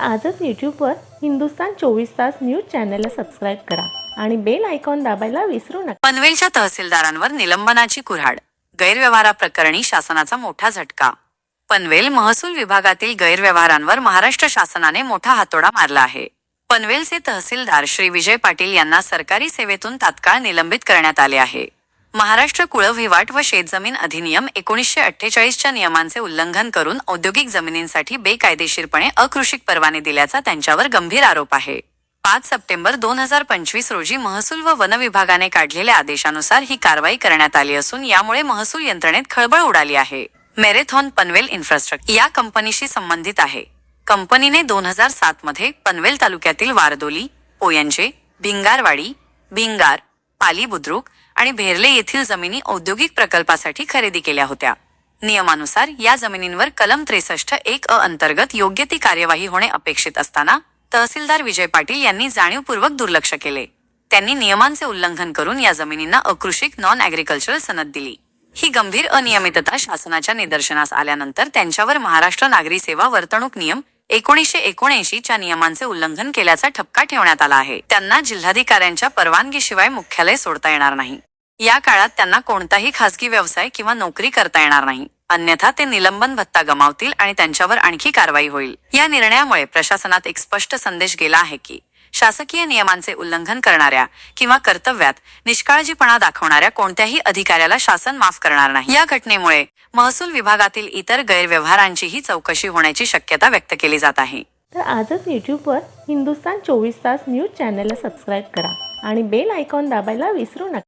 आजच यूट्यूबवर हिंदुस्तान चोवीस तास न्यूज चॅनलला सबस्क्राईब करा आणि बेल आयकॉन दाबायला विसरू नका. पनवेलच्या तहसीलदारांवर निलंबनाची कुऱ्हाड गैरव्यवहाराप्रकरणी शासनाचा मोठा झटका. पनवेल महसूल विभागातील गैरव्यवहारांवर महाराष्ट्र शासनाने मोठा हातोडा मारला आहे. पनवेलचे तहसीलदार श्री विजय पाटील यांना सरकारी सेवेतून तात्काळ निलंबित करण्यात आले आहे. महाराष्ट्र कुळविवाट व शेतजमीन अधिनियम एकोणीसशे अठ्ठेचाळीसच्या नियमांचे उल्लंघन करून औद्योगिक जमिनींसाठी बेकायदेशीरपणे अकृषिक परवाने दिल्याचा त्यांच्यावर गंभीर आरोप आहे. पाच सप्टेंबर दोन हजार पंचवीस रोजी महसूल व वन विभागाने काढलेल्या आदेशानुसार ही कारवाई करण्यात आली असून यामुळे महसूल यंत्रणेत खळबळ उडाली आहे. मेरेथॉन पनवेल इन्फ्रास्ट्रक्चर या कंपनीशी संबंधित आहे. कंपनीने दोन हजार सात मध्ये पनवेल तालुक्यातील वारदोली ओयंजे भिंगारवाडी भिंगार पाली बुद्रुक आणि भेरले येथील जमिनी औद्योगिक प्रकल्पासाठी खरेदी केल्या होत्या. नियमानुसार या जमिनींवर कलम त्रेसष्ट एक अ अंतर्गत योग्य ती कार्यवाही होणे अपेक्षित असताना तहसीलदार विजय पाटील यांनी जाणीवपूर्वक दुर्लक्ष केले. त्यांनी नियमांचे उल्लंघन करून या जमिनींना अकृषिक नॉन अॅग्रिकल्चरल सनद दिली. ही गंभीर अनियमितता शासनाच्या निदर्शनास आल्यानंतर त्यांच्यावर महाराष्ट्र नागरी सेवा वर्तणूक नियम एकोणीसशे एकोणऐंशी च्या नियमांचे उल्लंघन केल्याचा ठपका ठेवण्यात आला आहे. त्यांना जिल्हाधिकाऱ्यांच्या परवानगीशिवाय मुख्यालय सोडता येणार नाही. या काळात त्यांना कोणताही खासगी व्यवसाय किंवा नोकरी करता येणार नाही. अन्यथा ते निलंबन भत्ता गमावतील आणि त्यांच्यावर आणखी कारवाई होईल. या निर्णयामुळे प्रशासनात एक स्पष्ट संदेश गेला आहे की शासकीय नियमांचे उल्लंघन करणाऱ्या किंवा कर्तव्यात निष्काळजीपणा दाखवणाऱ्या कोणत्याही अधिकाऱ्याला शासन माफ करणार नाही. या घटनेमुळे महसूल विभागातील इतर गैरव्यवहारांचीही चौकशी होण्याची शक्यता व्यक्त केली जात आहे. तर आजच यूट्यूबवर हिंदुस्तान चोवीस तास न्यूज चॅनलला सबस्क्राईब करा आणि बेल आयकॉन दाबायला विसरू नका.